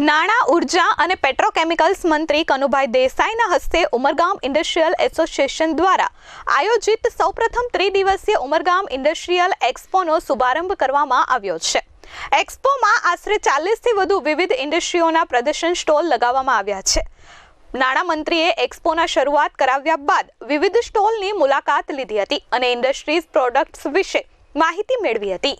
નાણાં, ઊર્જા અને પેટ્રોકેમિકલ્સ મંત્રી કનુભાઈ દેસાઈના હસ્તે ઉમરગામ ઇન્ડસ્ટ્રીયલ એસોસિએશન દ્વારા આયોજિત સૌપ્રથમ ત્રિદિવસીય ઉમરગામ ઇન્ડસ્ટ્રીયલ એક્સપોનો શુભારંભ કરવામાં આવ્યો છે. એક્સપોમાં આશરે ચાલીસથી વધુ વિવિધ ઇન્ડસ્ટ્રીઓના પ્રદર્શન સ્ટોલ લગાવવામાં આવ્યા છે. નાણામંત્રીએ એક્સપોના શરૂઆત કરાવ્યા બાદ વિવિધ સ્ટોલની મુલાકાત લીધી હતી અને ઇન્ડસ્ટ્રીઝ પ્રોડક્ટ્સ વિશે માહિતી મેળવી હતી.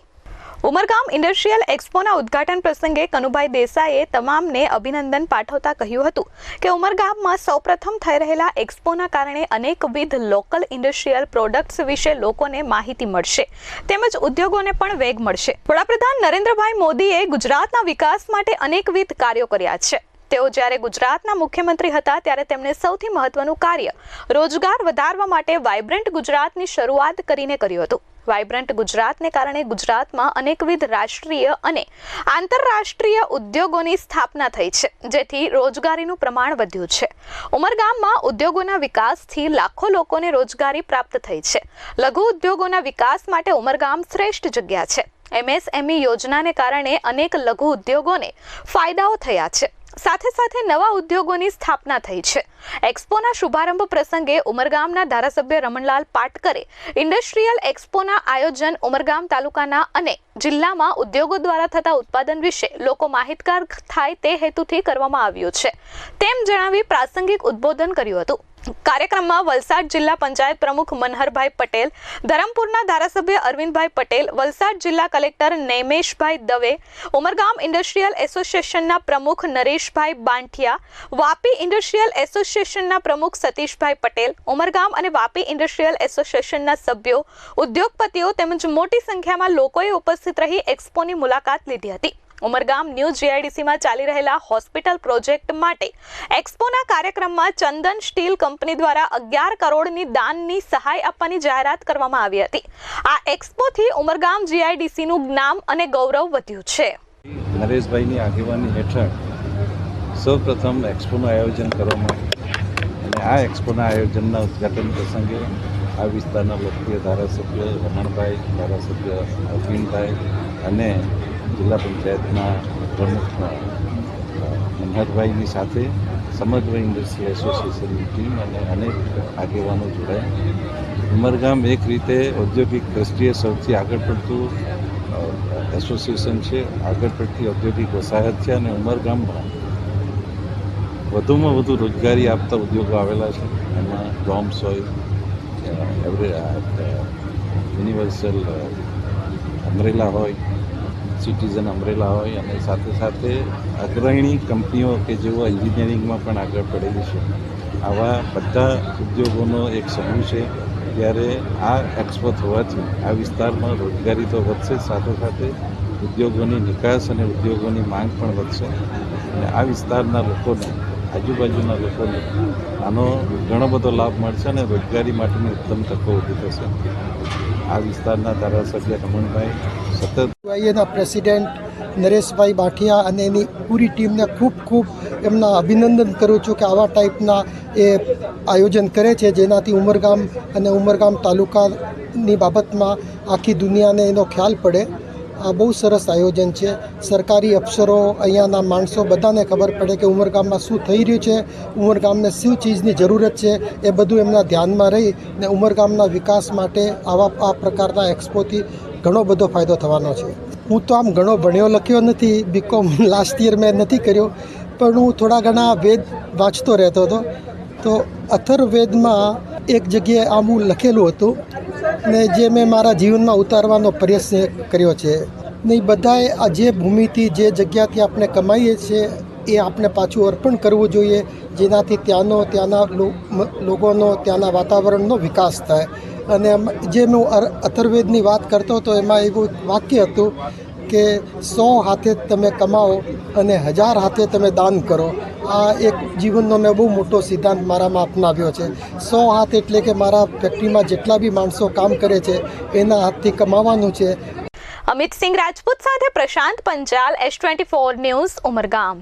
ઉમરગામ ઇન્ડસ્ટ્રીયલ એક્સપોના ઉદ્ઘાટન પ્રસંગે કનુભાઈ દેસાઈએ તમામને અભિનંદન પાઠવતા કહ્યું હતું કે ઉમરગામમાં સૌપ્રથમ થઈ રહેલા એક્સપોના કારણે અનેકવિધ લોકલ ઇન્ડસ્ટ્રીયલ પ્રોડક્ટ્સ વિશે લોકોને માહિતી મળશે, તેમજ ઉદ્યોગોને પણ વેગ મળશે. વડાપ્રધાન નરેન્દ્રભાઈ મોદીએ ગુજરાતના વિકાસ માટે અનેકવિધ કાર્યો કર્યા છે. તેઓ જ્યારે ગુજરાતના મુખ્યમંત્રી હતા, ત્યારે તેમણે સૌથી મહત્વનું કાર્ય રોજગાર વધારવા માટે વાઇબ્રન્ટ ગુજરાતની શરૂઆત કરીને કર્યું હતું. વાઇબ્રન્ટ ગુજરાતને કારણે ગુજરાતમાં અનેકવિધ રાષ્ટ્રીય અને આંતરરાષ્ટ્રીય ઉદ્યોગોની સ્થાપના થઈ છે, જેથી રોજગારીનું પ્રમાણ વધ્યું છે. ઉમરગામમાં ઉદ્યોગોના વિકાસથી લાખો લોકોને રોજગારી પ્રાપ્ત થઈ છે. લઘુ ઉદ્યોગોના વિકાસ માટે ઉમરગામ શ્રેષ્ઠ જગ્યા છે. એમએસએમઈ યોજનાને કારણે અનેક લઘુ ઉદ્યોગોને ફાયદાઓ થયા છે. સાથે સાથે નવા ઉદ્યોગોની સ્થાપના થઈ છે. એક્સપોના શુભારંભ પ્રસંગે ઉમરગામના ધારાસભ્ય રમણલાલ પાટકરે ઇન્ડસ્ટ્રીયલ એક્સપોના આયોજન ઉમરગામ તાલુકાના અને જિલ્લામાં ઉદ્યોગો દ્વારા થતા ઉત્પાદન વિશે લોકો માહિતગાર થાય તે હેતુથી કરવામાં આવ્યું છે. તેમ જણાવી પ્રાસંગિક ઉદ્બોધન કર્યું હતું. કાર્યક્રમમાં વલસાડ જિલ્લા પંચાયત પ્રમુખ મનહરભાઈ પટેલ, ધરમપુરના ધારાસભ્ય અરવિંદભાઈ પટેલ, વલસાડ જિલ્લા કલેક્ટર નૈમેશભાઈ દવે, ઉમરગામ ઇન્ડસ્ટ્રીયલ એસોસિએશનના પ્રમુખ નરેશભાઈ બાંઠિયા, વાપી ઇન્ડસ્ટ્રીયલ એસોસિએશનના પ્રમુખ સતીશભાઈ પટેલ, ઉમરગામ અને વાપી ઇન્ડસ્ટ્રીયલ એસોસિએશનના સભ્યો, ઉદ્યોગપતિઓ તેમજ મોટી સંખ્યામાં લોકોએ ઉપસ્થિત રહી એક્સપોની મુલાકાત લીધી હતી. ઉમરગામ ન્યૂ જીઆઈડીસીમાં ચાલી રહેલા હોસ્પિટલ પ્રોજેક્ટ માટે એક્સપોના કાર્યક્રમમાં ચંદન સ્ટીલ કંપની દ્વારા અગિયાર કરોડની દાનની સહાય આપવાની જાહેરાત કરવામાં આવી હતી. આ એક્સપોથી ઉમરગામ જીઆઈડીસીનું જ્ઞાન અને ગૌરવ વધ્યું છે. નરેશભાઈની આગેવાની હેઠળ સૌપ્રથમ એક્સપોનું આયોજન કરવામાં આવ્યું અને આ એક્સપોના આયોજનના ઉદ્ઘાટન પ્રસંગે આ વિસ્તારના લોકપ્રિય ધારાસભ્ય રમણભાઈ, ધારાસભ્ય અરવિંદભાઈ અને જિલ્લા પંચાયતના પ્રમુખ મનહરભાઈની સાથે સમગ્ર ઇન્ડસ્ટ્રી એસોસિએશનની ટીમ અને અનેક આગેવાનો જોડાયા. ઉમરગામ એક રીતે ઔદ્યોગિક દ્રષ્ટિએ સૌથી આગળ પડતું એસોસિએશન છે. આગળ પડતી ઔદ્યોગિક વસાહત છે અને ઉમરગામમાં વધુમાં વધુ રોજગારી આપતા ઉદ્યોગો આવેલા છે. એમાં ડોમ્સ હોય એવરે યુનિવર્સલ અમરેલા હોય સિટીઝન અમરેલા હોય અને સાથે સાથે અગ્રણી કંપનીઓ કે જેઓ એન્જિનિયરિંગમાં પણ આગળ પડેલી છે. આવા બધા ઉદ્યોગોનો એક સમૂહ છે. ત્યારે આ એક્સપો થવાથી આ વિસ્તારમાં રોજગારી તો વધશે, સાથે સાથે ઉદ્યોગોની નિકાસ અને ઉદ્યોગોની માંગ પણ વધશે. અને આ વિસ્તારના લોકોને, આજુબાજુના લોકોને આનો ઘણો બધો લાભ મળશે અને રોજગારી માટેની ઉત્તમ તકો ઊભી થશે. આ વિસ્તારના ધારાસભ્ય રમણભાઈ સતત વાયએના પ્રેસિડેન્ટ નરેશભાઈ બાઠિયા અને એની પૂરી ટીમને ખૂબ ખૂબ એમના અભિનંદન કરું છું કે આવા ટાઈપના એ આયોજન કરે છે, જેનાથી ઉમરગામ અને ઉમરગામ તાલુકાની બાબતમાં આખી દુનિયાને એનો ખ્યાલ પડે. આ બહુ સરસ આયોજન છે. સરકારી અફસરો, અહીંયાના માણસો બધાને ખબર પડે કે ઉમરગામમાં શું થઈ રહ્યું છે, ઉમરગામને શું ચીજની જરૂરત છે, એ બધું એમના ધ્યાનમાં રહી ને ઉમરગામના વિકાસ માટે આવા આ પ્રકારના એક્સપોથી ઘણો બધો ફાયદો થવાનો છે. હું તો આમ ઘણો ભણ્યો લખ્યો નથી બીકોમ લાસ્ટ યર મેં નથી કર્યો, પણ હું થોડા ઘણા વેદ વાંચતો રહેતો હતો. તો અથર્વવેદમાં એક જગ્યાએ આમ લખેલું હતું ને જે મેં મારા જીવનમાં ઉતારવાનો પ્રયત્ન કર્યો છે. ને એ બધાએ આ જે ભૂમિથી જે જગ્યાથી આપણે કમાઈએ છીએ, એ આપણે પાછું અર્પણ કરવું જોઈએ, જેનાથી ત્યાંનો, ત્યાંના લોકોનો, ત્યાંના વાતાવરણનો વિકાસ થાય. અને જે હું અથર્વેદની વાત કરતો હતો, એમાં એવું વાક્ય હતું કે, સો હાથે તમે કમાઓ અને હજાર હાથે તમે દાન કરો. આ એક જીવનનો મેં બહુ મોટો સિદ્ધાંત મારામાં અપનાવ્યો છે. સો હાથ એટલે કે મારા ફેક્ટરીમાં જેટલા બી માણસો કામ કરે છે, એના હાથથી કમાવાનું છે. અમિત સિંહ રાજપૂત સાથે Prashant Panchal S twenty four news Umargam.